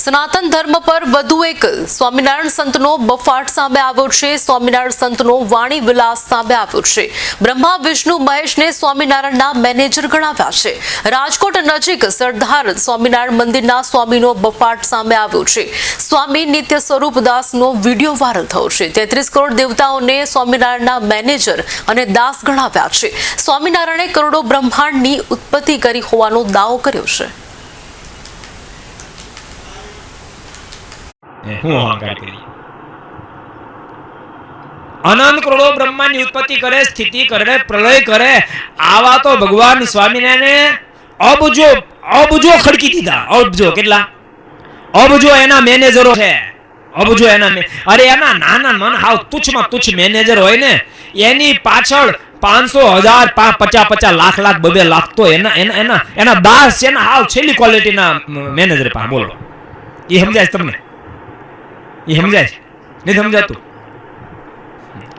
સનાતન ધર્મ પર વધુ એક સ્વામિનારાયણ સંતનો બફાટ સામે આવ્યો છે. સ્વામિનારાયણ સંતનો વાણી વિલાસ સામે આવ્યો છે. બ્રહ્મા, વિષ્ણુ, મહેશને સ્વામિનારાયણના મેનેજર ગણાવ્યા છે. રાજકોટ નજીક સરદાર સ્વામિનારાયણ મંદિરના સ્વામીનો બફાટ સામે આવ્યો છે. સ્વામી નિત્ય સ્વરૂપ દાસનો વીડિયો વાયરલ થયો છે. તેત્રીસ કરોડ દેવતાઓને સ્વામિનારાયણના મેનેજર અને દાસ ગણાવ્યા છે. સ્વામિનારાયણે કરોડો બ્રહ્માંડની ઉત્પત્તિ કરી હોવાનો દાવો કર્યો છે. હું અહંકાર કરી અનંત કરોડો બ્રહ્માંડની ઉત્પત્તિ કરે સ્થિતિ કરે પ્રલય કરે આવા તો ભગવાન સ્વામિનારાયણે અબજો અબજો ખડકી દીધા અબજો કેટલા અબજો એના મેનેજરો છે અબજો એના અરે એના નાના મન હાવ તુચ્છમાં તુચ્છ મેનેજર હોય ને એની પાછળ પાંચસો હજાર પચાસ પચાસ લાખ લાખ બબે લાખ તો એના એના એના એના દાસ છે ને હાવ છેલ્લી ક્વોલિટીના મેનેજર પા બોલો એ સમજાય તમને એ સમજાય છે? નહીં સમજાતું?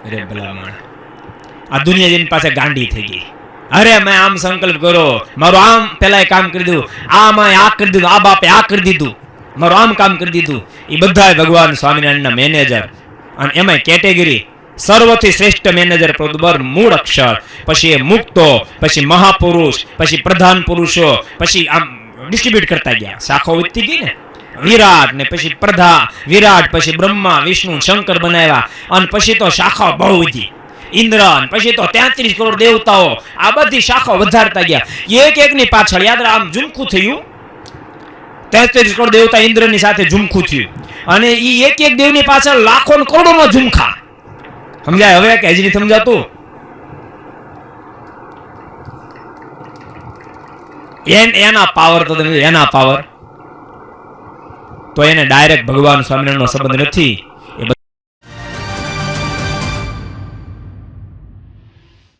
અરે ભલા આ દુનિયા જેની પાસે ગાંડી થઈ ગઈ. અરે મેં આમ સંકલ્પ કરો મારું આમ પેલા કામ કરી દીધું. આમાં આ કરી દીધું. આ બાપે આ કરી દીધું. મારું આમ કામ કરી દીધું. એ બધા ભગવાન સ્વામિનારાયણના મેનેજર. અને એમાંય કેટેગરી. સર્વથી શ્રેષ્ઠ મેનેજર પ્રદુબર મૂળ અક્ષર. પછી એ મુક્તો પછી મહાપુરુષ પછી પ્રધાન પુરુષો પછી આમ ડિસ્ટ્રીબ્યુટ કરતા ગયા. શાખો વધતી ગઈ ને? વિરાટ ને પછી પ્રધા, વિરાટ પછી બ્રહ્મા, વિષ્ણુ, શંકર બનાવ્યા. અને પછી તો શાખાઓ બહુ વધી. ઇન્દ્ર પછી તો તેત્રીસ કરોડ દેવતાઓ. આ બધી શાખાઓ વધારતા ગયા. એક એકની પાછળ, યાદ આમ ઝુમખું થયું. તેત્રીસ કરોડ દેવતા ઇન્દ્રની સાથે ઝુમખું થયું. અને એ એક એક દેવની પાછળ લાખો ને કરોડોનો ઝુમખા. સમજાય હવે કે હજી સમજાતું? એન- એના પાવર તો તમે, એના પાવર તો એને ડાયરેક્ટ ભગવાન સ્વામિનારાયણનો સંબંધ નથી.